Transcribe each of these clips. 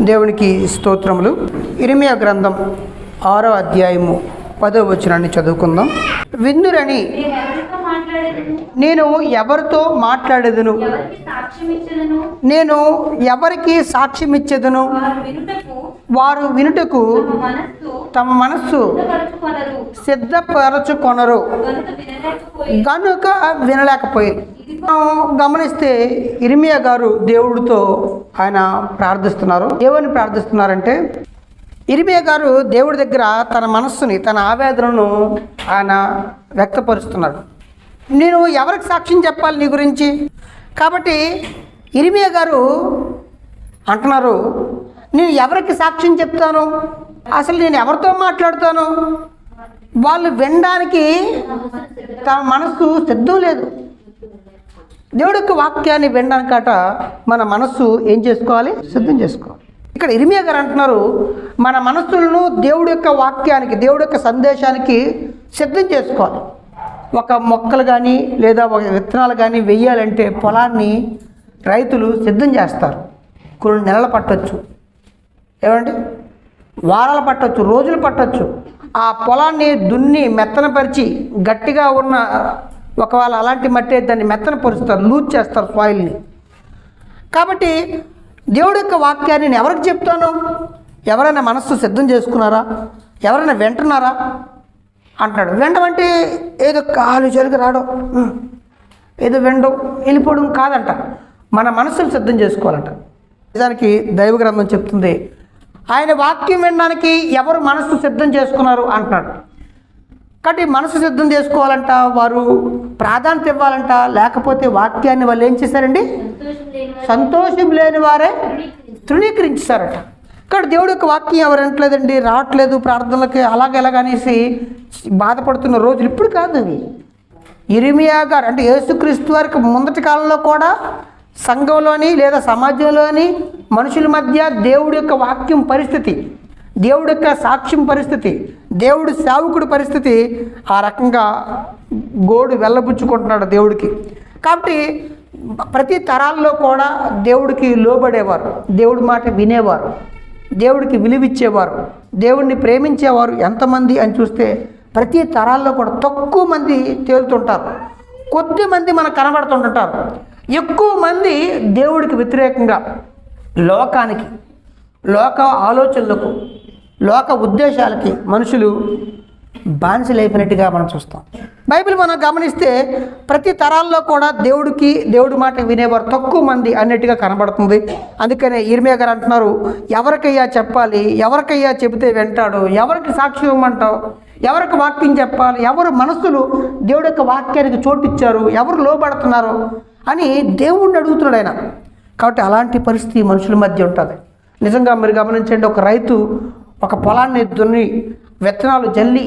దేవునికి స్తోత్రములు. ఇరిమియా గ్రంథం ఆరో అధ్యాయము పదో వచనాన్ని చదువుకుందాం. విందురని నేను ఎవరితో మాట్లాడేదను? నేను ఎవరికి సాక్ష్యం ఇచ్చేదను వారు వినుటకు తమ మనస్సు సిద్ధపరచుకొనరు. కనుక వినలేకపోయి గమనిస్తే ఇరిమియా గారు దేవుడితో ఆయన ప్రార్థిస్తున్నారు. దేవుని ప్రార్థిస్తున్నారంటే ఇరిమియా గారు దేవుడి దగ్గర తన మనస్సుని తన ఆవేదనను ఆయన వ్యక్తపరుస్తున్నాడు నేను ఎవరికి సాక్ష్యం చెప్పాలి నీ గురించి? కాబట్టి ఇరిమియా గారు అంటున్నారు నేను ఎవరికి సాక్ష్యం చెప్తాను? అసలు నేను ఎవరితో మాట్లాడుతాను? వాళ్ళు వినడానికి తమ మనస్సు సిద్ధం లేదు. దేవుడి యొక్క వాక్యాన్ని వినడానికట మన మనస్సు ఏం చేసుకోవాలి? సిద్ధం చేసుకోవాలి. ఇక్కడ ఇరిమియా గారు అంటున్నారు మన మనస్సులను దేవుడి యొక్క వాక్యానికి దేవుడి యొక్క సందేశానికి సిద్ధం చేసుకోవాలి. ఒక మొక్కలు కానీ లేదా ఒక విత్తనాలు కానీ వెయ్యాలంటే పొలాన్ని రైతులు సిద్ధం చేస్తారు. కొన్ని నెలలు పట్టవచ్చు ఏమండి? వారాలు పట్టవచ్చు రోజులు పట్టవచ్చు ఆ పొలాన్ని దున్ని మెత్తనపరిచి గట్టిగా ఉన్న ఒకవేళ అలాంటి మట్టి దాన్ని మెత్తన పరుస్తారు లూజ్ చేస్తారు సాయిల్ని కాబట్టి దేవుడి యొక్క వాక్యాన్ని నేను ఎవరికి చెప్తాను? ఎవరైనా మనస్సు సిద్ధం చేసుకున్నారా? ఎవరైనా వింటున్నారా? అంటాడు. వినడం ఏదో కాలు చెరుగు రావడం. ఏదో వినడం. వెళ్ళిపోవడం కాదంట. మన మనస్సును సిద్ధం చేసుకోవాలంట. నిజానికి దైవ గ్రంథం చెప్తుంది ఆయన వాక్యం వినడానికి ఎవరు మనస్సు సిద్ధం చేసుకున్నారు అంటున్నాడు కాబట్టి మనసు సిద్ధం చేసుకోవాలంట వారు ప్రాధాన్యత ఇవ్వాలంట లేకపోతే వాక్యాన్ని వాళ్ళు ఏం చేశారండి? సంతోషం లేని వారు సంతోషం లేని వారే తృణీకరించారట. ఇక్కడ దేవుడు యొక్క వాక్యం ఎవరు వినట్లేదండి? రావట్లేదు ప్రార్థనలకి అలాగ ఎలాగనేసి బాధపడుతున్న రోజులు ఇప్పుడు కాదు అవి. ఇరిమియా గారు అంటే యేసుక్రీస్తు వారికి ముందటి కాలంలో కూడా సంఘంలోని లేదా సమాజంలోని మనుషుల మధ్య దేవుడి యొక్క వాక్యం పరిస్థితి దేవుడి యొక్క సాక్ష్యం పరిస్థితి దేవుడి సేవకుడి పరిస్థితి ఆ రకంగా గోడు వెళ్ళబుచ్చుకుంటున్నాడు దేవుడికి. కాబట్టి ప్రతి తరాల్లో కూడా దేవుడికి లోబడేవారు దేవుడి మాట వినేవారు. దేవుడికి విలువిచ్చేవారు దేవుడిని ప్రేమించేవారు ఎంతమంది అని చూస్తే ప్రతి తరాల్లో కూడా తక్కువ మంది తేలుతుంటారు. కొద్ది మంది మనకు కనబడుతుంటుంటారు. ఎక్కువ మంది దేవుడికి వ్యతిరేకంగా లోకానికి లోక ఆలోచనలకు లోక ఉద్దేశాలకి మనుషులు బానిసలైపోయినట్టుగా మనం చూస్తాం. బైబిల్ మనం గమనిస్తే ప్రతి తరాల్లో కూడా దేవుడికి దేవుడి మాట వినేవారు తక్కువ మంది అన్నట్టుగా కనబడుతుంది. అందుకనే ఇర్మియా గారు అంటున్నారు ఎవరికయ్యా చెప్పాలి? ఎవరికయ్యా చెబితే వింటాడు? ఎవరికి సాక్షి ఇవ్వమంటావు? ఎవరికి వాక్యం చెప్పాలి? ఎవరు మనస్సులు దేవుడి యొక్క వాక్యానికి చోటిచ్చారు? ఎవరు లోబడుతున్నారు? అని దేవుణ్ణి అడుగుతున్నాడు ఆయన. కాబట్టి అలాంటి పరిస్థితి మనుషుల మధ్య ఉంటుంది. నిజంగా మీరు గమనించండి ఒక రైతు ఒక పొలాన్ని దున్ని విత్తనాలు జల్లి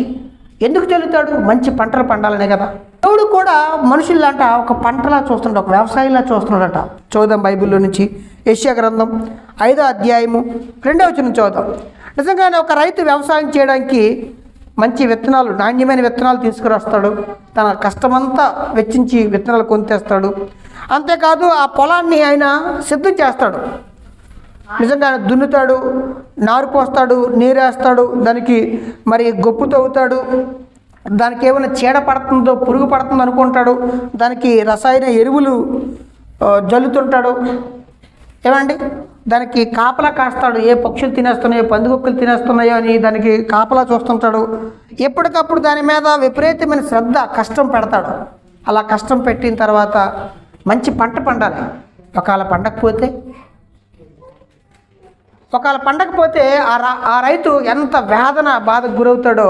ఎందుకు చల్లుతాడు మంచి పంటలు పండాలనే కదా. దేవుడు కూడా మనుషుల్లాంట ఒక పంటలా చూస్తున్నాడు ఒక వ్యవసాయంలా చూస్తున్నాడట. చూద్దాం బైబిల్లో నుంచి. ఏషియా గ్రంథం ఐదో అధ్యాయము రెండవ వచ్చిన చూద్దాం నిజంగానే ఒక రైతు వ్యవసాయం చేయడానికి మంచి విత్తనాలు నాణ్యమైన విత్తనాలు తీసుకురస్తాడు. తన కష్టమంతా వెచ్చించి విత్తనాలు కొనితేస్తాడు. అంతేకాదు ఆ పొలాన్ని ఆయన సిద్ధం చేస్తాడు. నిజంగా దున్నుతాడు నారు పోస్తాడు నీరేస్తాడు దానికి మరి గొప్పు తవ్వుతాడు దానికి ఏమైనా చీడ పడుతుందో పురుగు పడుతుందో అనుకుంటాడు దానికి రసాయన ఎరువులు జల్లుతుంటాడు. ఏమండి? దానికి కాపలా కాస్తాడు ఏ పక్షులు తినేస్తున్నాయో పందికొక్కులు తినేస్తున్నాయో అని దానికి కాపలా చూస్తుంటాడు. ఎప్పటికప్పుడు దాని మీద విపరీతమైన శ్రద్ధ కష్టం పెడతాడు. అలా కష్టం పెట్టిన తర్వాత మంచి పంట పండాలి. ఒకవేళ పండకపోతే ఒకవేళ పండకపోతే ఆ ఆ రైతు ఎంత వేదన బాధకు గురవుతాడో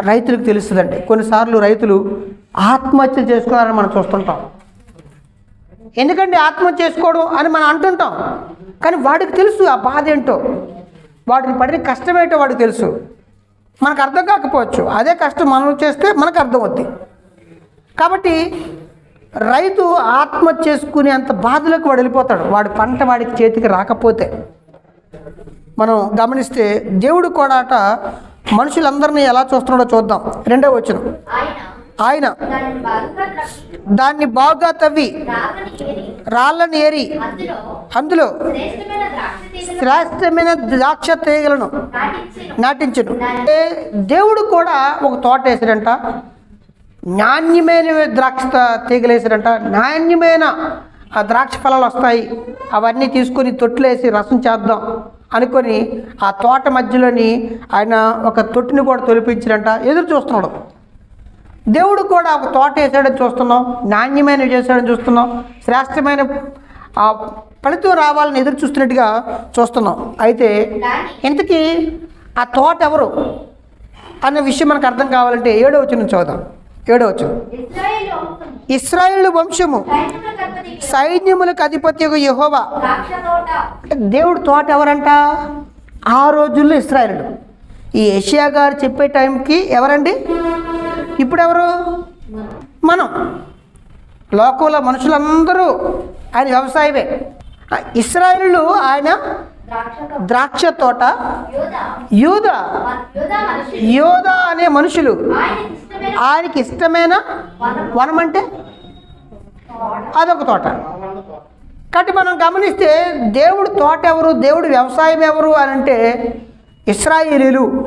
రైతులకు తెలుస్తుందండి. కొన్నిసార్లు రైతులు ఆత్మహత్య చేసుకున్నారని మనం చూస్తుంటాం. ఎందుకండి ఆత్మహత్య చేసుకోవడం అని మనం అంటుంటాం. కానీ వాడికి తెలుసు ఆ బాధ ఏంటో. వాడికి పడిన కష్టం ఏంటో వాడికి తెలుసు. మనకు అర్థం కాకపోవచ్చు. అదే కష్టం మనం చేస్తే మనకు అర్థమవుద్ది. కాబట్టి రైతు ఆత్మహత్య చేసుకునే అంత బాధలోకి వాడు వెళ్ళిపోతాడు. వాడి పంట వాడికి చేతికి రాకపోతే. మనం గమనిస్తే దేవుడు కూడా అట మనుషులందరినీ ఎలా చూస్తున్నాడో చూద్దాం. రెండవ వచ్చిన ఆయన దాన్ని బాగా తవ్వి రాళ్ళని ఏరి, అందులో శ్రేష్టమైన ద్రాక్ష తీగలను నాటించడు నాటించను. అంటే దేవుడు కూడా ఒక తోట వేసాడంట నాణ్యమైన ద్రాక్ష తీగలు వేసాడంట నాణ్యమైన ఆ ద్రాక్ష ఫలాలు వస్తాయి. అవన్నీ తీసుకొని తొట్టులు వేసి రసం చేద్దాం అనుకొని ఆ తోట మధ్యలోని ఆయన ఒక తొట్టిని కూడా తొలిపించినట ఎదురు చూస్తున్నాడు. దేవుడు కూడా ఒక తోట వేసాడని చూస్తున్నాం. నాణ్యమైనవి చేశాడని చూస్తున్నాం. శ్రేష్టమైన ఆ ఫలితం రావాలని ఎదురు చూస్తున్నట్టుగా చూస్తున్నాం. అయితే ఇంతకీ ఆ తోట ఎవరు? అన్న విషయం మనకు అర్థం కావాలంటే ఏడో వచ్చిన చూద్దాం ఏడో వచ్చిన ఇశ్రాయేలు వంశము, ఇస్రాయేల్ వంశము. సైన్యములకు అధిపతి, అధిపతి యహోవా. అంటే దేవుడు తోట ఎవరంట? ఆ రోజుల్లో ఇస్రాయేలుడు. ఈ ఏషియా గారు చెప్పే టైంకి ఎవరండి? ఇప్పుడు ఎవరు మనం. లోకంలో మనుషులందరూ ఆయన వ్యవసాయమే. ఇస్రాయేలు ఆయన ద్రాక్ష తోట, యూద యోధ. అనే మనుషులు. ఆయనకి ఇష్టమైన ఆయనకి ఇష్టమైన వనం. అంటే? అదొక తోట. కాబట్టి మనం గమనిస్తే దేవుడు తోట ఎవరు దేవుడు వ్యవసాయం ఎవరు అని అంటే ఇస్రాయిలీలు.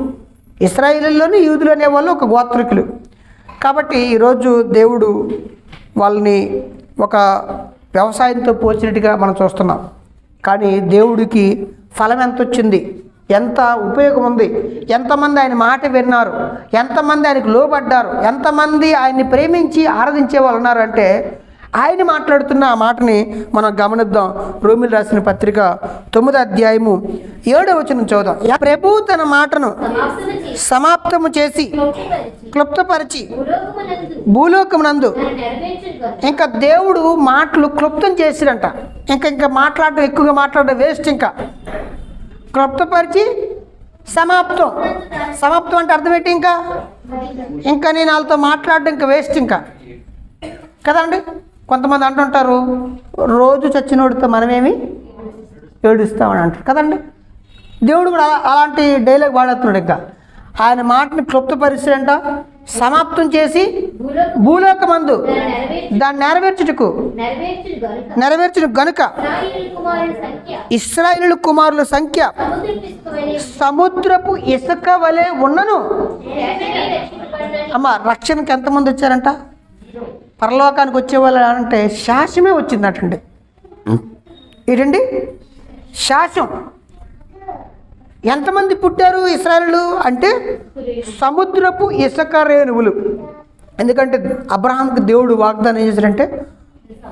ఇస్రాయిలీలోని యూదులు అనేవాళ్ళు ఒక గోత్రికులు. కాబట్టి ఈరోజు దేవుడు వాళ్ళని ఒక వ్యవసాయంతో పోల్చినట్టుగా మనం చూస్తున్నాం. కానీ దేవుడికి ఫలం ఎంత వచ్చింది ఎంత ఉపయోగం ఉంది ఎంతమంది ఆయన మాట విన్నారు? ఎంతమంది ఆయనకు లోబడ్డారు? ఎంతమంది ఆయన్ని ప్రేమించి ఆరాధించే వాళ్ళు ఉన్నారంటే ఆయన మాట్లాడుతున్న ఆ మాటని మనం గమనిద్దాం. రోమిల్ రాసిన పత్రిక తొమ్మిదో అధ్యాయము ఏడవ వచనం చూద్దాం ప్రభు తన మాటను సమాప్తము చేసి, క్లుప్తపరిచి భూలోకమునందు ఇంకా దేవుడు మాటలు క్లుప్తం చేసిరంట. ఇంకా ఇంకా మాట్లాడడం ఎక్కువగా మాట్లాడడం వేస్ట్ ఇంకా. క్లుప్తపరిచి సమాప్తం. సమాప్తం అంటే అర్థమేంటి ఇంకా? ఇంకా నేను వాళ్ళతో మాట్లాడడం ఇంకా వేస్ట్ ఇంకా. కదండి కొంతమంది అంటుంటారు రోజు చచ్చినోడితో మనమేమి ఏడుస్తామని అంటారు. కదండి? దేవుడు కూడా అలాంటి డైలాగ్ వాడేస్తున్నాడు ఇంకా. ఆయన మాటని క్లుప్తపరిచాడంట సమాప్తం చేసి భూలోక భూలోకమందు దాన్ని నెరవేర్చుటకు నెరవేర్చును గనుక, నెరవేర్చిన గనుక కుమారుల సంఖ్య సముద్రపు ఇసుక వలె ఉన్నను. అమ్మ రక్షణకి ఎంతమంది వచ్చారంట? పరలోకానికి వచ్చే వాళ్ళు అంటే శాసమే వచ్చిందటండి. ఏంటండి? శాసం ఎంతమంది పుట్టారు ఇస్రాయలు అంటే సముద్రపు ఇసుక రేణువులు. ఎందుకంటే అబ్రహాంకి దేవుడు వాగ్దానం ఏం చేశాడంటే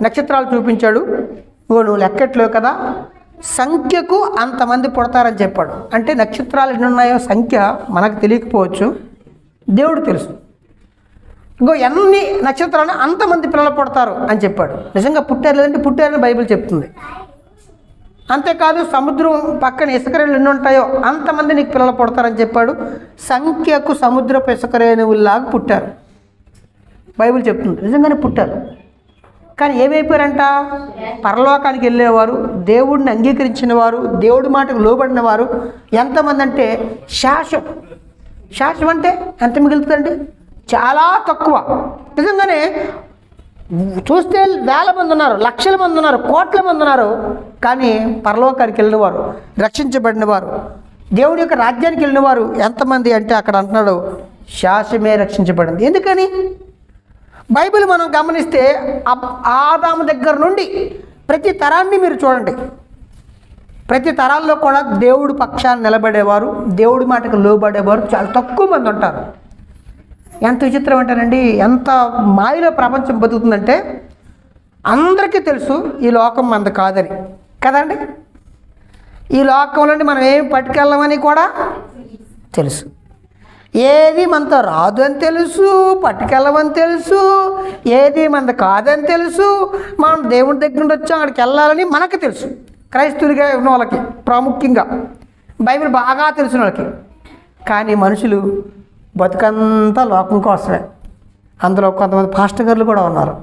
నక్షత్రాలు చూపించాడు. నువ్వు లెక్కట్లో కదా. సంఖ్యకు అంతమంది పుడతారని చెప్పాడు. అంటే నక్షత్రాలు ఎన్ని ఉన్నాయో సంఖ్య మనకు తెలియకపోవచ్చు. దేవుడు తెలుసు. ఇంకో ఎన్ని నక్షత్రాలు అంతమంది పిల్లలు పుడతారు అని చెప్పాడు. నిజంగా పుట్టారు లేదంటే పుట్టారని బైబిల్ చెప్తుంది. అంతేకాదు సముద్రం పక్కన ఇసుకరేణులు ఎన్ని ఉంటాయో అంతమంది నీకు పిల్లలు పుడతారని చెప్పాడు. సంఖ్యకు సముద్రపు ఇసుకరేణువులాగా పుట్టారు. బైబిల్ చెప్తుంది. నిజంగానే పుట్టారు. కానీ ఏమైపోయారంట పరలోకానికి వెళ్ళేవారు దేవుడిని అంగీకరించిన వారు దేవుడి మాటకు లోబడిన వారు ఎంతమంది అంటే శాశ్వం శాశ్వం అంటే ఎంత మిగులుతుందండి? చాలా తక్కువ. నిజంగానే చూస్తే వేల మంది ఉన్నారు లక్షల మంది ఉన్నారు కోట్ల మంది ఉన్నారు కానీ పరలోకానికి వెళ్ళిన వారు రక్షించబడిన వారు దేవుడి యొక్క రాజ్యానికి వెళ్ళిన వారు ఎంతమంది అంటే అక్కడ అంటున్నాడు శాసమే రక్షించబడింది. ఎందుకని? బైబిల్ మనం గమనిస్తే ఆదాము దగ్గర నుండి ప్రతి తరాన్ని మీరు చూడండి. ప్రతి తరాల్లో కూడా దేవుడి పక్షాన్ని నిలబడేవారు దేవుడి మాటకు లోబడేవారు చాలా తక్కువ మంది ఉంటారు. ఎంత విచిత్రం అంటేనండి ఎంత మాయలో ప్రపంచం బతుకుతుందంటే అందరికీ తెలుసు ఈ లోకం మనది కాదని. కదండి? ఈ లోకంలోని మనం ఏం పట్టుకెళ్ళమని కూడా తెలుసు. ఏది మనతో రాదు అని తెలుసు పట్టుకెళ్ళమని తెలుసు ఏది మనది కాదని తెలుసు మనం దేవుడి దగ్గర నుండి వచ్చాం అక్కడికి వెళ్ళాలని మనకు తెలుసు. క్రైస్తవులుగా ఉన్న వాళ్ళకి ప్రాముఖ్యంగా. బైబిల్ బాగా తెలిసిన వాళ్ళకి. కానీ మనుషులు బతుకంతా లోకం కోసమే. అందులో కొంతమంది పాస్టగర్లు కూడా ఉన్నారు.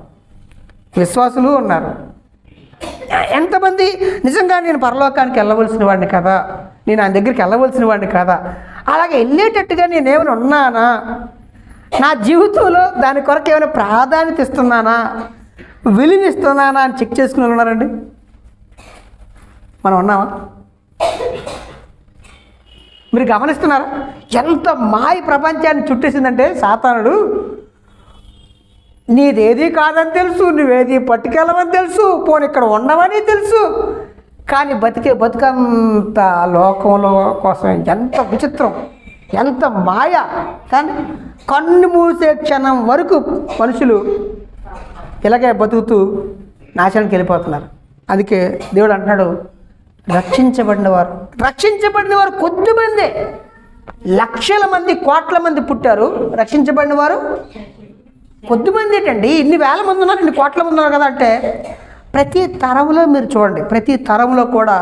విశ్వాసులు ఉన్నారు. ఎంతమంది నిజంగా నేను పరలోకానికి వెళ్ళవలసిన వాడిని కదా? నేను ఆయన దగ్గరికి వెళ్ళవలసిన వాడిని కదా? అలాగే వెళ్ళేటట్టుగా నేను ఏమైనా ఉన్నానా? నా జీవితంలో దాని కొరకు ఏమైనా ప్రాధాన్యత ఇస్తున్నానా? విలువిస్తున్నానా అని చెక్ చేసుకుని ఉన్నారండి? మనం ఉన్నామా? మీరు గమనిస్తున్నారా? ఎంత మాయ ప్రపంచాన్ని చుట్టేసిందంటే సాతానుడు నీదేది కాదని తెలుసు నువ్వేది పట్టుకెళ్ళమని తెలుసు పోనీ ఇక్కడ ఉండమని తెలుసు. కానీ బతికే బతుకంత లోకంలో కోసం ఎంత విచిత్రం ఎంత మాయ. కానీ కన్ను మూసే క్షణం వరకు మనుషులు ఇలాగే బతుకుతూ నాశనానికి వెళ్ళిపోతున్నారు. అందుకే దేవుడు అంటున్నాడు రక్షించబడిన వారు రక్షించబడిన వారు కొద్దిమందే లక్షల మంది కోట్ల మంది పుట్టారు. రక్షించబడిన వారు కొద్దిమంది ఏంటండి? ఇన్ని వేల మంది ఉన్నారు ఇన్ని కోట్ల మంది ఉన్నారు కదా అంటే ప్రతి తరంలో మీరు చూడండి ప్రతి తరంలో కూడా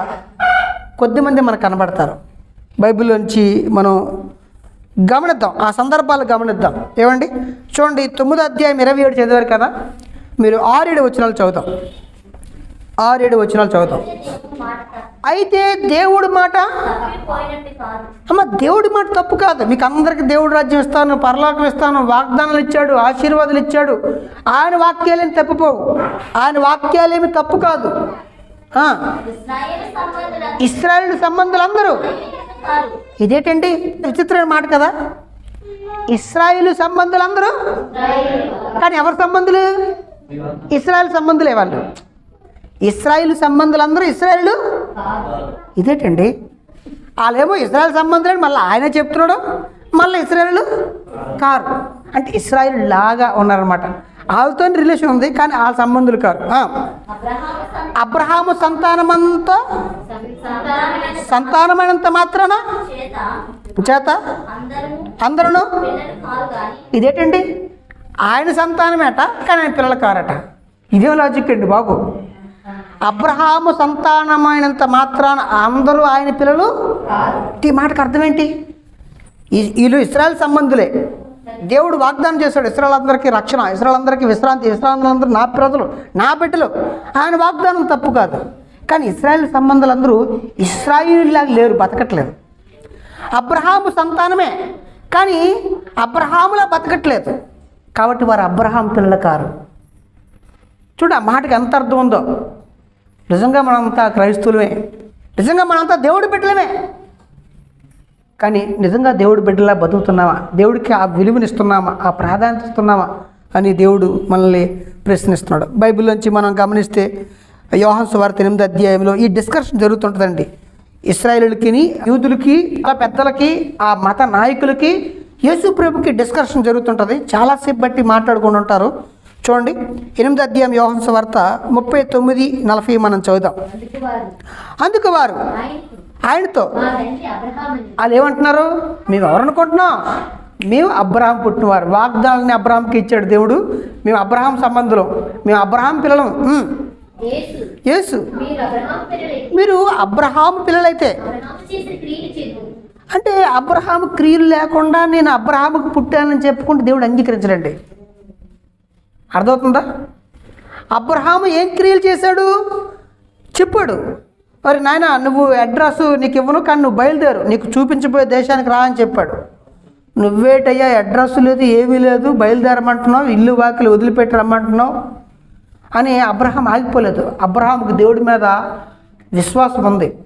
కొద్దిమంది మనకు కనబడతారు. బైబిల్లోంచి మనం గమనిద్దాం ఆ సందర్భాలు గమనిద్దాం. ఏమండి? చూడండి తొమ్మిదో అధ్యాయం ఇరవై ఏడు చదివారు కదా? మీరు ఆరేడు వచనాలు చదువుతాం. ఆరేడు వచనాలు చదువుతాం. అయితే దేవుడి మాట? అమ్మ దేవుడి మాట తప్పు కాదు. మీకు అందరికి దేవుడు రాజ్యం ఇస్తాను పరలోకం ఇస్తాను వాగ్దానాలు ఇచ్చాడు ఆశీర్వాదాలు ఇచ్చాడు. ఆయన వాక్యాలేమి తప్పిపోవు. ఆయన వాక్యాలేమి తప్పు కాదు. ఆ, ఇస్రాయేలు అందరూ ఇస్రాయేల్ సంబంధులందరూ విచిత్రమైన మాట కదా. ఇస్రాయేల్ సంబంధులందరూ. కానీ ఎవరి సంబంధులు? ఇస్రాయేల్ సంబంధులే వాళ్ళు. ఇస్రాయేల్ సంబంధులందరూ ఇస్రాయేల్? ఇదేటండి? వాళ్ళేమో ఇస్రాయల్ సంబంధులు మళ్ళీ ఆయన చెప్తున్నాడు మళ్ళీ ఇస్రాయలు? కారు. అంటే ఇస్రాయేల్ లాగా ఉన్నారనమాట వాళ్ళతో రిలేషన్ ఉంది కానీ వాళ్ళ సంబంధులు కారు. అబ్రహాము సంతానమంతా? సంతానమైనంత మాత్రాన? చేత. అందరూ? ఇదేటండి? కానీ ఆయన సంతానమేట కానీ ఆయన పిల్లలు కారట. ఇదే లాజిక్ అండి బాబు. అబ్రహాము సంతానమైనంత మాత్రాన అందరూ ఆయన పిల్లలు ఈ మాటకు అర్థం ఏంటి ఈ- వీళ్ళు ఇస్రాయల్ సంబంధులే. దేవుడు వాగ్దానం చేశాడు ఇస్రాయల్ అందరికీ రక్షణ ఇస్రాయల్ అందరికీ విశ్రాంతి ఇస్రాయల్ అందరూ నా ప్రజలు నా బిడ్డలు. ఆయన వాగ్దానం తప్పు కాదు. కానీ ఇస్రాయల్ సంబంధాలందరూ ఇస్రాయిల్లాగా లేరు బతకట్లేదు. అబ్రహాము సంతానమే కానీ అబ్రహాములా బతకట్లేదు. కాబట్టి వారు అబ్రహాం పిల్లలు కారు. చూడు ఆ మాటకి ఎంత అర్థం ఉందో. నిజంగా మనంతా క్రైస్తవులమే. నిజంగా మనంతా దేవుడి బిడ్డలమే. కానీ నిజంగా దేవుడి బిడ్డలా బతుకుతున్నామా? దేవుడికి ఆ విలువనిస్తున్నామా? ఆ ప్రాధాన్యత ఇస్తున్నామా? అని దేవుడు మనల్ని ప్రశ్నిస్తున్నాడు. బైబిల్లోంచి మనం గమనిస్తే యోహాన్ వార్త ఎనిమిది అధ్యాయంలో ఈ డిస్కషన్ జరుగుతుంటుందండి. ఇస్రాయేలులకి యూదులకి ఆ పెద్దలకి ఆ మత నాయకులకి యేసు ప్రభుకి డిస్కషన్ జరుగుతుంటుంది. చాలాసేపు బట్టి మాట్లాడుకుంటుంటారు. చూడండి. ఎనిమిది అధ్యాయం యోహాన్ వార్త ముప్పై తొమ్మిది నలభై మనం చదువుదాం. అందుకు వారు ఆయనతో వాళ్ళు ఏమంటున్నారు? మేము ఎవరనుకుంటున్నాం? మేము అబ్రహాం పుట్టినవారు. వాగ్దానాన్ని అబ్రహాంకి ఇచ్చాడు దేవుడు. మేము అబ్రహాం సంబంధులం. మేము అబ్రహాం పిల్లలం. యేసు. మీరు అబ్రహాం పిల్లలైతే. అంటే అబ్రహాం క్రియలు లేకుండా నేను అబ్రహాముకు పుట్టానని చెప్పుకుంటే దేవుడు అంగీకరించడండి. అర్థమవుతుందా? అబ్రహాము ఏం క్రియలు చేశాడు? చెప్పాడు. మరి నాయన నువ్వు అడ్రస్ నీకు ఇవ్వను కానీ నువ్వు బయలుదేరు. నీకు చూపించబోయే దేశానికి రా అని చెప్పాడు. నువ్వేటయ్యా అడ్రస్ లేదు ఏమీ లేదు బయలుదేరమంటున్నావు ఇల్లు వాకిలు వదిలిపెట్టి రమ్మంటున్నావు అని అబ్రహాం ఆగిపోలేదు. అబ్రహాంకి దేవుడి మీద విశ్వాసం ఉంది.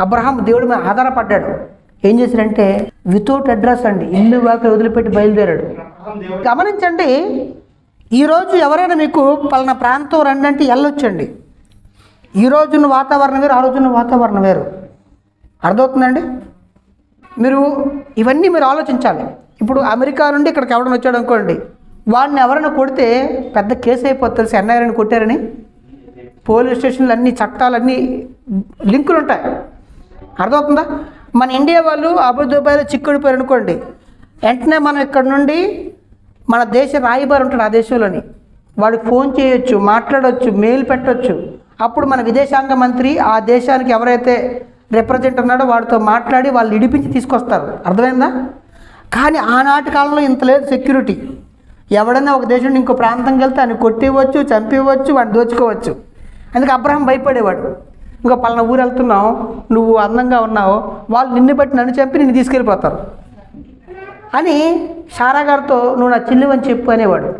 అబ్రహాం దేవుడి మీద ఆధారపడ్డాడు. ఏం చేశాడంటే వితౌట్ అడ్రస్ అండి ఇల్లు వాకిలు వదిలిపెట్టి బయలుదేరాడు. గమనించండి ఈరోజు ఎవరైనా మీకు పలానా ప్రాంతం రండి అంటే వెళ్ళొచ్చండి. ఈ రోజున్న వాతావరణం వేరు ఆ రోజున్న వాతావరణం వేరు. అర్థమవుతుందండి? మీరు ఇవన్నీ మీరు ఆలోచించాలి. ఇప్పుడు అమెరికా నుండి ఇక్కడికి ఎవరైనా వచ్చాడు అనుకోండి వాడిని ఎవరైనా కొడితే పెద్ద కేసు అయిపోతుంది తెలుసు? ఎన్ఐఆర్ని కొట్టారని? పోలీస్ స్టేషన్లు అన్ని చట్టాలన్నీ లింకులు ఉంటాయి. అర్థమవుతుందా? మన ఇండియా వాళ్ళు అబుదాబాయ్లో చిక్కుడిపోయారు అనుకోండి వెంటనే మనం ఇక్కడ నుండి మన దేశ రాయబారి ఉంటాడు ఆ దేశంలోని. వాడికి ఫోన్ చేయొచ్చు మాట్లాడవచ్చు మెయిల్ పెట్టవచ్చు అప్పుడు మన విదేశాంగ మంత్రి ఆ దేశానికి ఎవరైతే రిప్రజెంట్ ఉన్నాడో వాడితో మాట్లాడి వాళ్ళు ఇడిపించి తీసుకొస్తారు. అర్థమైందా? కానీ ఆనాటి కాలంలో ఇంత లేదు సెక్యూరిటీ ఎవడైనా ఒక దేశం నుండి ఇంకో ప్రాంతంకి వెళ్తే ఆయన కొట్టివచ్చు చంపివచ్చు వాడిని దోచుకోవచ్చు. అందుకే అబ్రహం భయపడేవాడు. ఇంకో పలానా ఊరు వెళ్తున్నావు నువ్వు అందంగా ఉన్నావు వాళ్ళు నిన్ను బట్టి నన్ను చంపి నిన్ను తీసుకెళ్ళిపోతారు. అని సారాగారితో నువ్వు నా చిల్లువని చెప్పు అనేవాడు.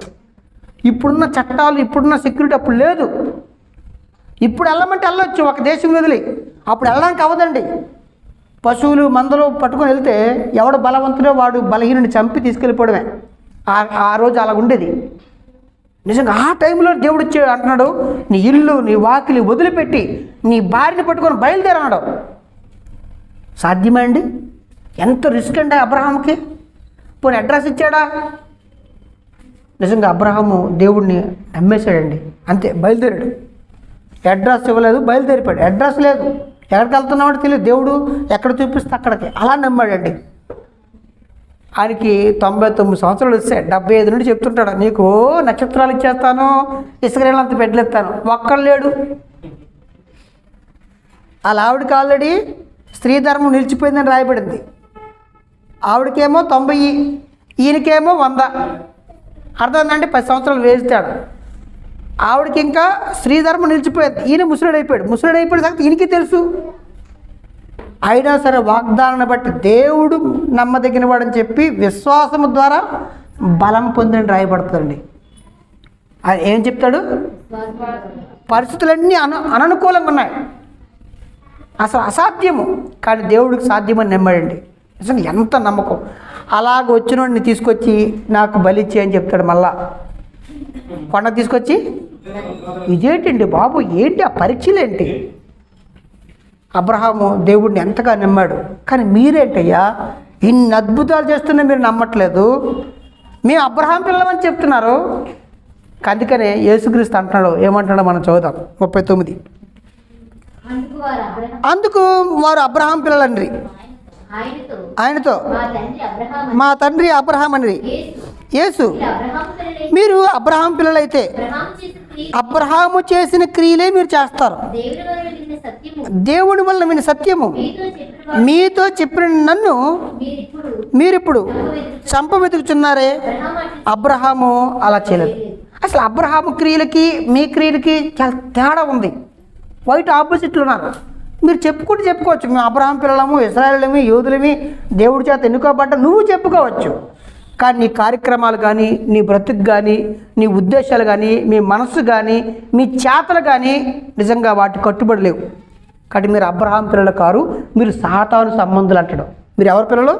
ఇప్పుడున్న చట్టాలు ఇప్పుడున్న సెక్యూరిటీ అప్పుడు లేదు. ఇప్పుడు వెళ్ళమంటే వెళ్ళొచ్చు ఒక దేశం వదిలి. అప్పుడు వెళ్ళడానికి అవ్వదండి. పశువులు మందలు పట్టుకొని వెళ్తే ఎవడు బలవంతుడో వాడు బలహీనుని చంపి తీసుకెళ్ళిపోవడమే. ఆ- ఆ రోజు అలా ఉండేది. నిజంగా ఆ టైంలో దేవుడు ఇచ్చాడు అంటున్నాడు నీ ఇల్లు నీ వాకిలి వదిలిపెట్టి నీ భార్యని పట్టుకొని బయలుదేరన్నాడు. సాధ్యమే అండి? ఎంత రిస్క్ అండి అబ్రహాంకి పోనీ అడ్రస్ ఇచ్చాడా? నిజంగా అబ్రహము దేవుడిని నమ్మేశాడండి. అంతే బయలుదేరాడు. అడ్రస్ ఇవ్వలేదు బయలుదేరిపాడు అడ్రస్ లేదు. ఎక్కడికి వెళ్తున్నామో తెలియదు. దేవుడు ఎక్కడ చూపిస్తే అక్కడికి. అలా నమ్మాడండి. ఆయనకి తొంభై తొమ్మిది సంవత్సరాలు వచ్చాయి. డెబ్బై ఐదు నుండి చెప్తుంటాడు. నీకు నక్షత్రాలు ఇచ్చేస్తాను ఇసుకరేళ్ళు అంత పెట్టలేస్తాను ఒక్కడు లేడు. వాళ్ళ ఆవిడకి ఆల్రెడీ స్త్రీ ధర్మం నిలిచిపోయిందని రాయబడింది. ఆవిడకేమో తొంభై ఈయనకేమో వంద. అర్థమైందండి పది సంవత్సరాలు వేస్తాడు ఆవిడకి ఇంకా శ్రీధర్మ నిలిచిపోయాడు ఈయన ముసలుడు అయిపోయాడు ముసలుడు అయిపోయిన సంగతి ఈయనకి తెలుసు. అయినా సరే వాగ్దానాన్ని బట్టి దేవుడు నమ్మదగిన వాడని చెప్పి విశ్వాసము ద్వారా బలం పొందని రాయబడుతుందండి. ఆయన ఏం చెప్తాడు? పరిస్థితులన్నీ అన అననుకూలంగా ఉన్నాయి. అసలు అసాధ్యము. కానీ దేవుడికి సాధ్యమని నమ్మాడండి. అసలు ఎంత నమ్మకం. అలాగ వచ్చినోడిని తీసుకొచ్చి నాకు బలిచ్చి అని చెప్తాడు మళ్ళా. కొండ తీసుకొచ్చి ఇదేంటండి బాబు? ఏంటి ఆ పరీక్షలేంటి? అబ్రహాము దేవుడిని ఎంతగా నమ్మాడు. కానీ మీరేంటయ్యా? ఇన్ని అద్భుతాలు చేస్తున్నా మీరు నమ్మట్లేదు. మేము అబ్రహాం పిల్లమని చెప్తున్నారు. అందుకనే యేసుక్రీస్తు అంటున్నాడు ఏమంటున్నాడో మనం చదువుదాం. ముప్పై తొమ్మిది. అందుకు వారు అబ్రహం అందుకు వారు అబ్రహాం పిల్లలండ్రి. ఆయనతో మా తండ్రి అబ్రహాం అండ్రి యేసు. మీరు అబ్రహాం పిల్లలైతే అబ్రహాము చేసిన క్రియలే మీరు చేస్తారు. దేవుని వల్ల విని సత్యము. మీతో చెప్పిన నన్ను మీరిప్పుడు చంప వెతుకుచున్నారే అబ్రహాము అలా చేయలేదు. అసలు అబ్రహాము క్రియలకి మీ క్రియలకి చాలా తేడా ఉంది. వైట్ ఆపోజిట్లు ఉన్నారు. మీరు చెప్పుకుంటూ చెప్పుకోవచ్చు. మేము అబ్రహాం పిల్లలము ఇస్రాయలమి యోధులమి దేవుడి చేత ఎన్నుకోబడ్డ నువ్వు చెప్పుకోవచ్చు. కానీ నీ కార్యక్రమాలు కానీ నీ బ్రతుకు కానీ నీ ఉద్దేశాలు కానీ మీ మనస్సు కానీ మీ చేతలు కానీ నిజంగా వాటి కట్టుబడి లేవు. కాబట్టి మీరు అబ్రహాం పిల్లలు కారు మీరు సాతాను సంబంధులు అంటడం. మీరు ఎవరి పిల్లలు?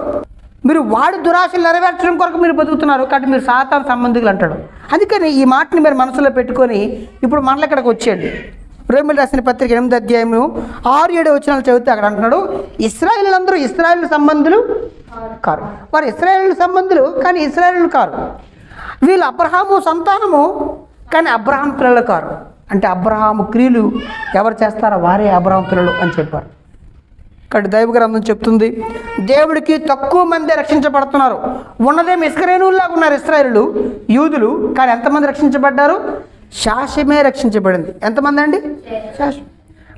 మీరు వాడి దురాశలు నెరవేర్చడం కొరకు మీరు బతుకుతున్నారు. కాబట్టి మీరు సాతాను సంబంధికులు అంటాడు. అందుకని ఈ మాటని మీరు మనసులో పెట్టుకొని ఇప్పుడు మనలు ఇక్కడికి వచ్చేయండి. రోమిల్ రాసిన పత్రిక ఎనిమిది అధ్యాయము ఆరు ఏడు వచనాలు చదివితే అక్కడ అంటున్నాడు ఇస్రాయేలీలందరూ ఇస్రాయేల్ సంబంధులు కారు. వారు ఇస్రాయేల్ సంబంధులు కానీ ఇస్రాయేల్ కారు. వీళ్ళు అబ్రహాము సంతానము కానీ అబ్రహాం పిల్లలు కారు. అంటే అబ్రహాము క్రియలు ఎవరు చేస్తారో వారే అబ్రహాం పిల్లలు అని చెప్పారు. ఇక్కడ దైవ గ్రంథం చెప్తుంది దేవుడికి తక్కువ మంది రక్షించబడుతున్నారు. ఉన్నదేమి ఇస్కరేణుల్లాగా ఉన్నారు ఇస్రాయలు యూదులు కానీ ఎంతమంది రక్షించబడ్డారు? శాసమే రక్షించబడింది. ఎంతమంది అండి? శాసం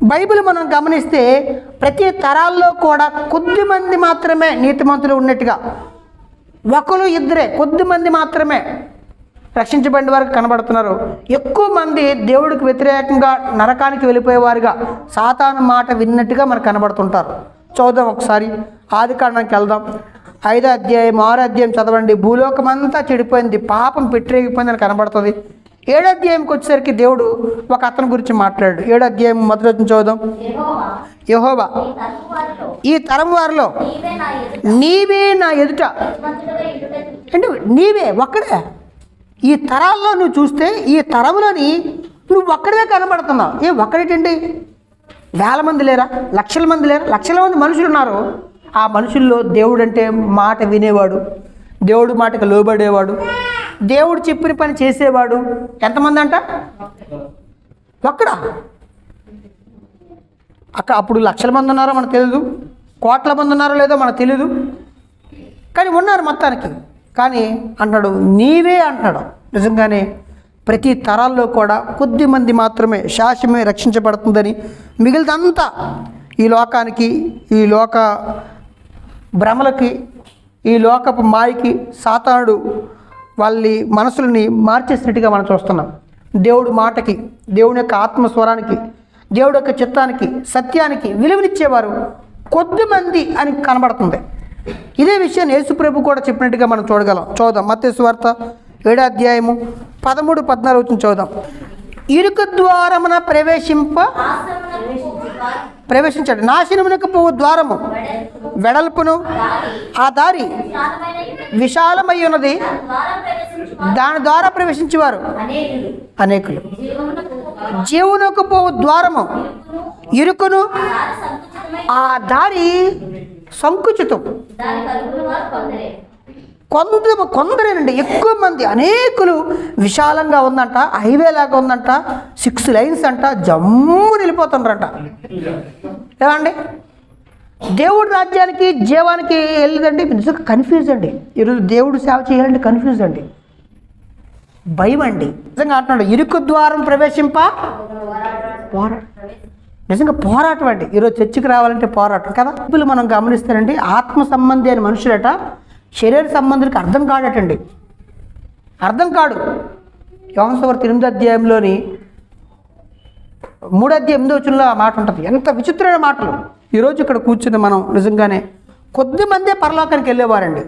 బైబిల్ మనం గమనిస్తే ప్రతి తరాల్లో కూడా కొద్ది మంది మాత్రమే నీతిమంతులు ఉన్నట్టుగా ఒకరు ఇద్దరే కొద్దిమంది మాత్రమే రక్షించబడిన వారికి కనబడుతున్నారు. ఎక్కువ మంది దేవుడికి వ్యతిరేకంగా నరకానికి వెళ్ళిపోయేవారుగా సాతాను మాట విన్నట్టుగా మనకు కనబడుతుంటారు. చూద్దాం ఒకసారి. ఆది కాండానికి వెళ్దాం. ఐదో అధ్యాయం ఆరో అధ్యాయం చదవండి. భూలోకం అంతా చెడిపోయింది. పాపం పెట్టిరేగిపోయిందని కనబడుతుంది. ఏడో అధ్యాయంకి వచ్చేసరికి దేవుడు ఒక అతని గురించి మాట్లాడాడు. ఏడో అధ్యాయం మొదటి చూద్దాం యహోబా ఈ తరం వారిలో నీవే నా ఎదుట. అంటే నీవే ఒక్కడే. ఈ తరాల్లో నువ్వు చూస్తే ఈ తరంలోని నువ్వు ఒక్కడే కనబడుతున్నావు. ఏ ఒక్కడేటండి? వేల మంది లేరా? లక్షల మంది లేరా? లక్షల మంది మనుషులు ఉన్నారు. ఆ మనుషుల్లో దేవుడు అంటే మాట వినేవాడు. దేవుడు మాటకు లోబడేవాడు. దేవుడు చెప్పిన పని చేసేవాడు. ఎంతమంది అంట ఒక్కడా? అక్కడ అప్పుడు లక్షల మంది ఉన్నారో మనకు తెలియదు కోట్ల మంది ఉన్నారో లేదో మనకు తెలియదు కానీ ఉన్నారు మొత్తానికి. కానీ అంటాడు నీవే అంటున్నాడు. నిజంగానే ప్రతి తరాల్లో కూడా కొద్ది మంది మాత్రమే శాశ్వమే రక్షించబడుతుందని మిగిలిదంతా ఈ లోకానికి ఈ లోక భ్రమలకి ఈ లోకపు మాయకి సాతానుడు వాళ్ళ మనసులని మార్చేసినట్టుగా మనం చూస్తున్నాం. దేవుడు మాటకి దేవుని యొక్క ఆత్మస్వరానికి దేవుడి యొక్క చిత్తానికి సత్యానికి విలువనిచ్చేవారు కొద్దిమంది అని కనబడుతుంది. ఇదే విషయాన్ని యేసుప్రభు కూడా చెప్పినట్టుగా మనం చూడగలం. చూద్దాం. మత్తయి వార్త ఏడో అధ్యాయము పదమూడు పద్నాలుగు వచ్చిన చూద్దాం. ఇరుకు ద్వారమున ప్రవేశింప ప్రవేశించాడు. నాశనమునకు పోవు ద్వారము వెడల్పును. ఆ దారి విశాలమై ఉన్నది దాని ద్వారా ప్రవేశించేవారు అనేకులు. జీవునకు పోవు ద్వారము ఇరుకును. ఆ దారి సంకుచితం. కొందరు కొందరేనండి ఎక్కువ మంది అనేకులు విశాలంగా ఉందంట హైవే లాగా ఉందంట సిక్స్ లైన్స్ అంట జమ్ము నిలిపోతుండ్రంట. ఏమండి దేవుడి రాజ్యానికి జీవానికి వెళ్ళదండి నిజంగా కన్ఫ్యూజ్ అండి. ఈరోజు దేవుడు సేవ చేయాలంటే కన్ఫ్యూజ్ అండి. భయం అండి. నిజంగా అంటున్నాడు ఇరుకు ద్వారం ప్రవేశింప పోరా నిజంగా పోరాటం అండి. ఈరోజు చర్చికి రావాలంటే పోరాటం కదా? ఇప్పుడు మనం గమనిస్తానండి ఆత్మ సంబంధి అయిన మనుషులట శరీర సంబంధులకు అర్థం కాడటండి అర్థం కాడు యోమసవర్ ఎనిమిది అధ్యాయంలోని మూడు అధ్యాయం ఎనిమిది వచ్చినలో ఆ మాట ఉంటుంది. ఎంత విచిత్రమైన మాటలు. ఈరోజు ఇక్కడ కూర్చుని మనం నిజంగానే. కొద్ది మందే పరలోకానికి వెళ్ళేవారండి.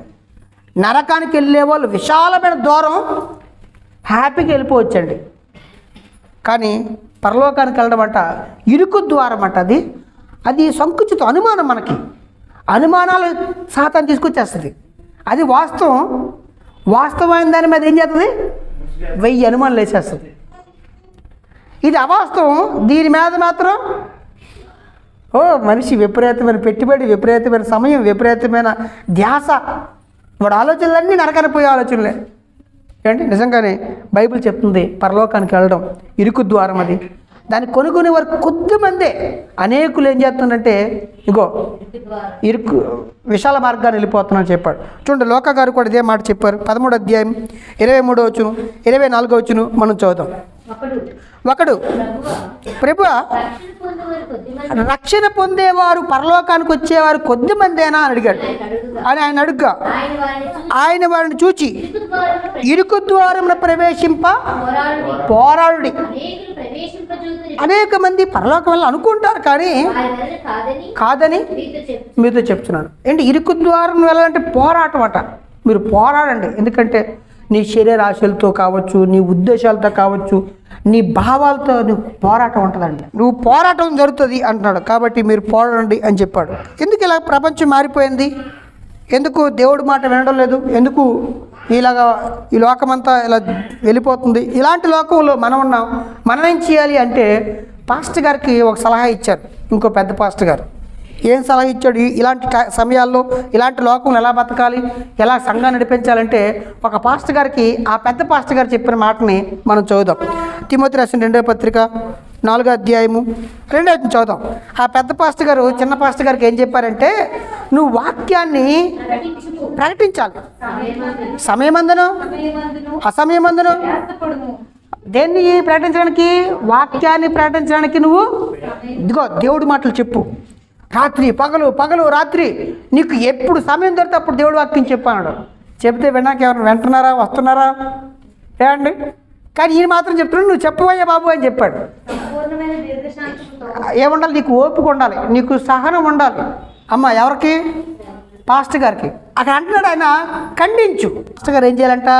నరకానికి వెళ్ళే వాళ్ళు విశాలమైన దూరం హ్యాపీగా వెళ్ళిపోవచ్చండి. కానీ పరలోకానికి వెళ్ళడం అంట ఇరుకు ద్వారం అంట అది. అది సంకుచిత అనుమానం మనకి. అనుమానాలు శాతం తీసుకొచ్చేస్తుంది. అది వాస్తవం. వాస్తవమైన దాని మీద ఏం చేస్తుంది? వెయ్యి అనుమానాలు వేసేస్తుంది. ఇది అవాస్తవం. దీని మీద మాత్రం ఓ మనిషి విపరీతమైన పెట్టుబడి విపరీతమైన సమయం విపరీతమైన ధ్యాస. వాడు ఆలోచనలన్నీ నరకని పోయే ఆలోచనలే. ఏంటి? నిజంగానే బైబిల్ చెప్తుంది పరలోకానికి వెళ్ళడం ఇరుకు ద్వారం అది. దాన్ని కొనుక్కునే వారు కొద్దిమందే. అనేకులు ఏం చేస్తుందంటే ఇగో ఇరుకు విశాల మార్గాన్ని వెళ్ళిపోతున్నాను చెప్పాడు. చూడండి లోక గారు కూడా ఇదే మాట చెప్పారు. పదమూడు అధ్యాయం ఇరవై మూడో వచ్చును ఇరవై నాలుగో వచ్చును మనం చదువుదాం. ఒకడు. ప్రభు రక్షణ పొందేవారు పరలోకానికి వచ్చేవారు కొద్ది మందేనా అని అడిగాడు. అని ఆయన అడుగ్గా. ఆయన వారిని చూచి. ఇరుకు ద్వారమును ద్వారమున ప్రవేశింప. పోరాడుడి. అనేక మంది పరలోకం వల్ల అనుకుంటారు కానీ కాదని మీతో చెప్తున్నాను. ఏంటి ఇరుకు ద్వారం వెళ్ళాలంటే పోరాటం అట. మీరు పోరాడండి. ఎందుకంటే నీ శరీరాశలతో కావచ్చు నీ ఉద్దేశాలతో కావచ్చు నీ భావాలతో నువ్వు పోరాటం ఉంటుందండి. నువ్వు పోరాటం జరుగుతుంది అంటున్నాడు. కాబట్టి మీరు పోరాడండి అని చెప్పాడు. ఎందుకు ఇలా ప్రపంచం మారిపోయింది? ఎందుకు దేవుడి మాట వినడం లేదు? ఎందుకు ఇలాగా ఈ లోకమంతా ఇలా వెళ్ళిపోతుంది? ఇలాంటి లోకంలో మనం ఉన్నాం. మనం ఏం చేయాలి అంటే పాస్టర్ గారికి ఒక సలహా ఇచ్చారు. ఇంకో పెద్ద పాస్టర్ గారు. ఏం సలహా ఇచ్చాడు? ఇలాంటి టై- సమయాల్లో ఇలాంటి లోకంలో ఎలా బతకాలి? ఎలా సంఘాన్ని నడిపించాలంటే ఒక పాస్టర్ గారికి ఆ పెద్ద పాస్టర్ గారు చెప్పిన మాటని మనం చదువుదాం. తిమోతి రాసిన రెండో పత్రిక నాలుగో అధ్యాయము రెండో అధ్యాయం చదువుదాం. ఆ పెద్ద పాస్టర్ గారు చిన్న పాస్టర్ గారికి ఏం చెప్పారంటే నువ్వు వాక్యాన్ని ప్రకటించాలి. సమయమందును అసమయమందును దేన్ని ప్రకటించడానికి? వాక్యాన్ని ప్రకటించడానికి నువ్వు? ఇదిగో దేవుడి మాటలు చెప్పు. రాత్రి పగలు పగలు రాత్రి. నీకు ఎప్పుడు సమయం దొరికితే అప్పుడు దేవుడి వాక్యం చెప్పాడు. చెప్తే విన్నాక ఎవరు వింటున్నారా వస్తున్నారా? ఏమండి? కానీ ఈయన మాత్రం చెప్తున్నాడు నువ్వు చెప్పవయ్యా బాబు అని చెప్పాడు. ఏముండాలి? నీకు ఓపిక ఉండాలి. నీకు సహనం ఉండాలి. అమ్మ ఎవరికి? పాస్టర్ గారికి. అక్కడ అంటున్నాడు ఆయన ఖండించు. పాస్టర్ గారు ఏం చేయాలంట?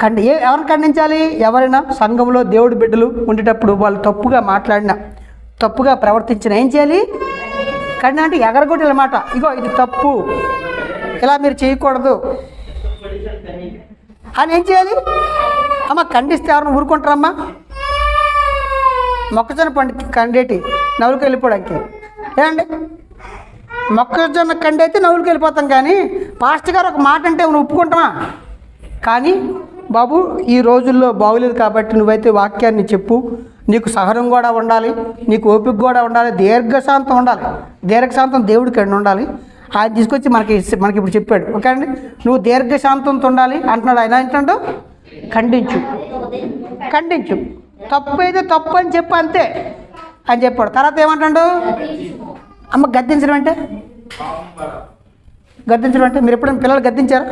ఖండి ఏ ఎవరిని ఖండించాలి? ఎవరైనా సంఘంలో దేవుడి బిడ్డలు ఉండేటప్పుడు వాళ్ళు తప్పుగా మాట్లాడిన తప్పుగా ప్రవర్తించిన ఏం చేయాలి? కడిన అంటే ఎగరగొట్టి అనమాట ఇగో ఇది తప్పు. ఇలా మీరు చేయకూడదు. అని ఏం చేయాలి? అమ్మ ఖండిస్తే ఎవరిని ఊరుకుంటారమ్మా? మొక్కజొన్న పండు కండేటి నవ్వులకు వెళ్ళిపోవడానికి. ఏమండి? మొక్కజొన్న కండి అయితే నవ్వులకు వెళ్ళిపోతాం కానీ పాస్టర్ గారు ఒక మాట అంటే నువ్వు ఒప్పుకుంటామా? కానీ బాబు ఈ రోజుల్లో బాగులేదు కాబట్టి నువ్వైతే వాక్యాన్ని చెప్పు. నీకు సహనం కూడా ఉండాలి నీకు ఓపిక కూడా ఉండాలి దీర్ఘశాంతం ఉండాలి. దీర్ఘశాంతం దేవుడికి అండి ఉండాలి. ఆయన తీసుకొచ్చి మనకి మనకి ఇప్పుడు చెప్పాడు. ఓకే అండి? నువ్వు దీర్ఘశాంతంతో ఉండాలి అంటున్నాడు. ఆయన ఏంటంటూ ఖండించు. ఖండించు. తప్పు అయితే తప్పు అని చెప్పు అంతే అని చెప్పాడు. తర్వాత ఏమంటాడు? అమ్మ గద్దించడం అంటే? గద్దించడం అంటే? మీరు ఎప్పుడైనా పిల్లలు గద్దించారా?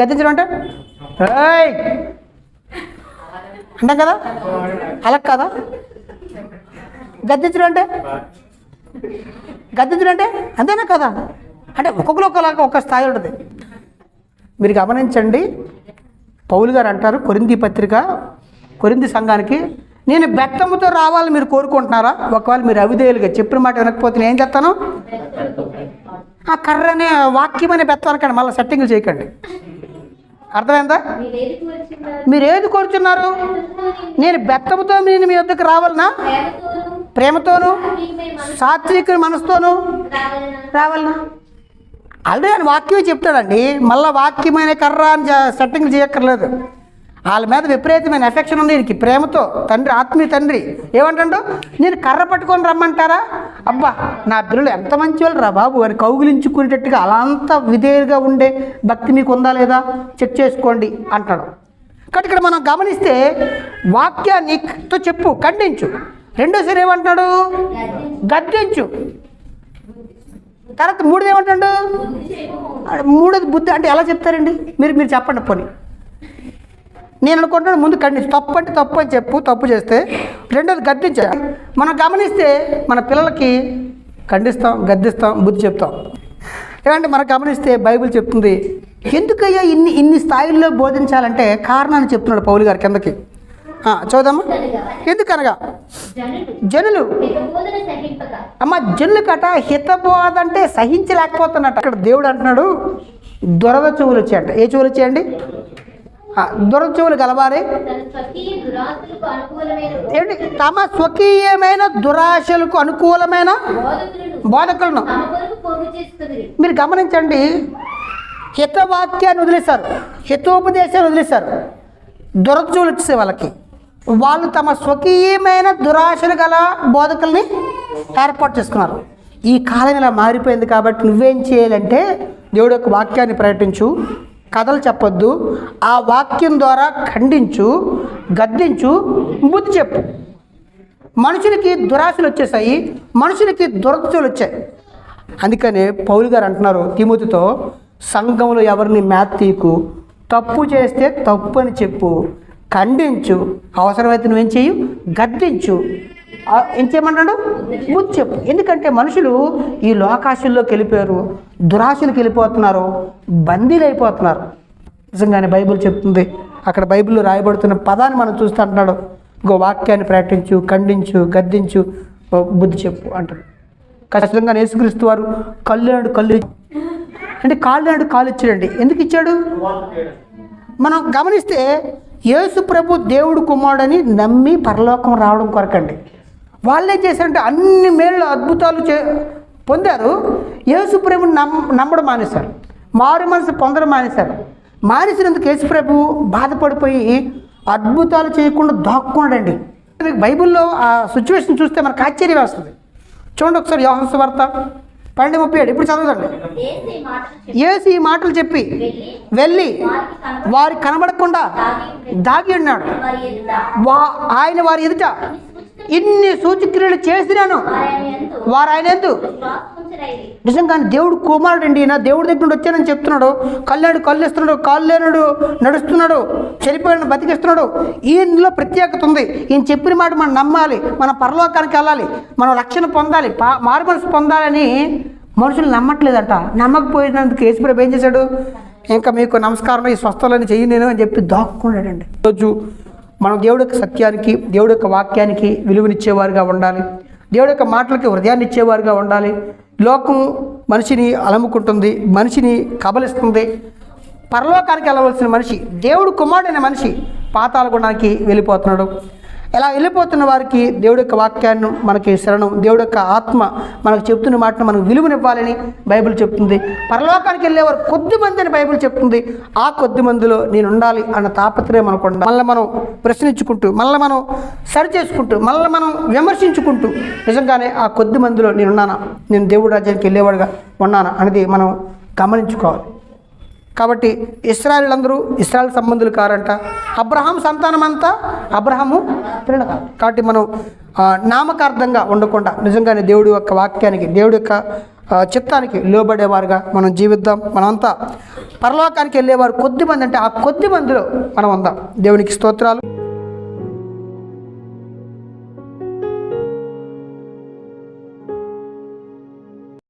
గద్దించడం అంటే? అంటాం కదా? అలా కదా? గద్దించడం అంటే? గద్దించడం అంటే అంతేనా కదా? అంటే ఒక్కొక్కరు ఒకలాగా ఒక స్థాయి ఉంటుంది. మీరు గమనించండి పౌలు గారు అంటారు కొరింది పత్రిక కొరింది సంఘానికి నేను బెత్తముతో రావాలని మీరు కోరుకుంటున్నారా? ఒకవేళ మీరు అవిధేయులుగా చెప్పిన మాట వినకపోతే నేను ఏం చేస్తాను? ఆ కర్ర అనే వాక్యం అనే బెత్తం అనకండి మళ్ళీ సెట్టింగ్లు చేయకండి. అర్థమైందా? మీరు ఏది కోరుచున్నారు? నేను బెత్తముతో నేను మీ వద్దకు రావాలనా? ప్రేమతోనూ సాత్విక మనసుతోనూ రావాలనా? ఆల్రెడీ ఆయన వాక్యమే చెప్తాడండి. మళ్ళీ వాక్యమైన కర్ర అని చే- సెట్టింగ్ చేయక్కర్లేదు. వాళ్ళ మీద విపరీతమైన ఎఫెక్షన్ ఉంది. వీరికి ప్రేమతో తండ్రి ఆత్మీయ తండ్రి. ఏమంటాడు? నేను కర్ర పట్టుకొని రమ్మంటారా? అబ్బా నా పిల్లలు ఎంత మంచి వాళ్ళు రా బాబు. అని కౌగిలించుకునేటట్టుగా అలా అంత విధేయుగా ఉండే భక్తి మీకు ఉందా లేదా? చెక్ చేసుకోండి అంటాడు. కాబట్టి ఇక్కడ మనం గమనిస్తే వాక్యాన్ని చెప్పు ఖండించు. రెండోసారి ఏమంటాడు గద్దించు. తర్వాత మూడోది ఏమంటాడు మూడోది బుద్ధి అంటే ఎలా చెప్తారండి? మీరు మీరు చెప్పండి పోనీ. నేను అనుకుంటున్నాను ముందు కండి. తప్పు అంటే తప్పు అని చెప్పు తప్పు చేస్తే. రెండోది గద్దించా. మనం గమనిస్తే మన పిల్లలకి ఖండిస్తాం గద్దిస్తాం బుద్ధి చెప్తాం. ఏమంటే మనం గమనిస్తే బైబిల్ చెప్తుంది ఎందుకయ్యా ఇన్ని ఇన్ని స్థాయిల్లో బోధించాలంటే కారణాన్ని చెప్తున్నాడు పౌలు గారి కిందకి. చూద్దామా ఎందుకనగా? జనులు. అమ్మ జనులు కట హితబోధ అంటే సహించలేకపోతున్నట్టు. అక్కడ దేవుడు అంటున్నాడు దురద చెవులు వచ్చాయంట ఏ చెవులు వచ్చాయండి ఆ, గలవారే? ఏంటి తమ స్వకీయమైన దురాశలకు అనుకూలమైన బోధకులను. మీరు గమనించండి హితవాక్యాన్ని వదిలేశారు హితోపదేశాన్ని వదిలేశారు దురదజులు వచ్చేసే వాళ్ళకి. వాళ్ళు తమ స్వకీయమైన దురాశలు గల బోధకుల్ని ఏర్పాటు చేసుకున్నారు. ఈ కాలం ఇలా మారిపోయింది కాబట్టి నువ్వేం చేయాలంటే దేవుడు యొక్క వాక్యాన్ని ప్రకటించు. కథలు చెప్పొద్దు. ఆ వాక్యం ద్వారా ఖండించు గద్దించు బుద్ధి చెప్పు. మనుషులకి దురాశలు వచ్చేసాయి మనుషులకి దురదలు వచ్చాయి. అందుకనే పౌలు గారు అంటున్నారు తిమోతితో సంఘంలో ఎవరిని మ్యాత్తీకు తప్పు చేస్తే తప్పు అని చెప్పు. ఖండించు. అవసరమైతే నువ్వేం చేయు గద్దించు. ఏం చేయమంటాడు? బుద్ధి చెప్పు. ఎందుకంటే మనుషులు ఈ లోకాశుల్లోకి వెళ్ళిపోయారు దురాశలకు వెళ్ళిపోతున్నారు బందీలు అయిపోతున్నారు. నిజంగానే బైబిల్ చెప్తుంది అక్కడ బైబిల్లో రాయబడుతున్న పదాన్ని మనం చూస్తూ అంటున్నాడు. ఇంకో వాక్యాన్ని ప్రకటించు ఖండించు గద్దించు బుద్ధి చెప్పు అంటాడు. ఖచ్చితంగా యేసుక్రీస్తు వారు కళ్ళు కళ్ళు అంటే కాళ్ళు నాడు కాలు ఇచ్చాడండి. ఎందుకు ఇచ్చాడు? మనం గమనిస్తే యేసు ప్రభు దేవుడు కుమారుడని నమ్మి పరలోకం రావడం కొరకండి. వాళ్ళే చేశారంటే అన్ని మేళ్ళు అద్భుతాలు చే పొందారు. యేసుప్రభుని నమ్మ నమ్మడం మానేశారు. మారు మనసు పొందడం మానేశారు. మానేసినందుకు యేసుప్రభు బాధపడిపోయి అద్భుతాలు చేయకుండా దాక్కున్నాడండి. బైబిల్లో ఆ సిచ్యువేషన్ చూస్తే మనకు ఆశ్చర్యం వేస్తుంది. చూడండి ఒకసారి యోహన్స్ వార్త పన్నెండు ముప్పై ఏడు. ఇప్పుడు చదవదండి. ఏసు ఈ మాటలు చెప్పి వెళ్ళి వారి వారికి కనబడకుండా దాగి ఉన్నాడు. వా ఆయన వారి ఎదుట ఇన్ని సూచక్రియలు చేసినాను. వారు ఆయన ఎందు. నిజంగా దేవుడు కుమారుడు అండి. నా దేవుడి దగ్గర నుండి వచ్చానని చెప్తున్నాడు. కళ్ళాడు కళ్ళు ఇస్తున్నాడు కాళ్ళు లేనుడు నడుస్తున్నాడు చనిపోయిన బతికిస్తున్నాడు. ఈయనలో ప్రత్యేకత ఉంది. ఈయన చెప్పిన మాట మనం నమ్మాలి మన పరలోకానికి వెళ్ళాలి మనం రక్షణ పొందాలి పా మారు మనసు పొందాలని మనుషులు నమ్మట్లేదంట. నమ్మకపోయినందుకు యేసుప్రభు ఏం చేశాడు? ఇంకా మీకు నమస్కారం ఈ స్వస్థలని చెయ్యి నేను అని చెప్పి దాక్కున్నాడండి రోజు మనం దేవుడి యొక్క సత్యానికి దేవుడి యొక్క వాక్యానికి విలువనిచ్చేవారుగా ఉండాలి. దేవుడి యొక్క మాటలకి హృదయాన్ని ఇచ్చేవారుగా ఉండాలి. లోకం మనిషిని అలముకుంటుంది మనిషిని కబలిస్తుంది. పరలోకానికి వెళ్ళవలసిన మనిషి దేవుడు కుమారుడైన మనిషి పాతాల గుణానికి వెళ్ళిపోతున్నాడు. ఇలా వెళ్ళిపోతున్న వారికి దేవుడి యొక్క వాక్యాన్ని మనకి శరణం దేవుడి యొక్క ఆత్మ మనకు చెప్తున్న మాటను మనకు విలువనివ్వాలని బైబిల్ చెప్తుంది. పరలోకానికి వెళ్ళేవారు కొద్ది మంది అని బైబిల్ చెప్తుంది. ఆ కొద్ది మందిలో నేను ఉండాలి అన్న తాపత్రయం మనకు మళ్ళీ మనం ప్రశ్నించుకుంటూ మళ్ళీ మనం సరి చేసుకుంటూ మళ్ళీ మనం విమర్శించుకుంటూ నిజంగానే ఆ కొద్ది మందిలో నేను ఉన్నానా నేను దేవుడి రాజ్యానికి వెళ్ళేవాడుగా ఉన్నానా అనేది మనం గమనించుకోవాలి. కాబట్టి ఇస్రాయల్ అందరూ ఇస్రాయల్ సంబంధులు కారంట. అబ్రహాం సంతానం అంతా అబ్రహాము పిల్లలు కాబట్టి మనం నామకార్థంగా ఉండకుండా నిజంగానే దేవుడి యొక్క వాక్యానికి దేవుడి యొక్క చిత్తానికి లోబడేవారుగా మనం జీవిద్దాం. మనమంతా పరలోకానికి వెళ్ళేవారు కొద్ది మంది అంటే ఆ కొద్ది మందిలో మనం ఉందాం. దేవునికి స్తోత్రాలు.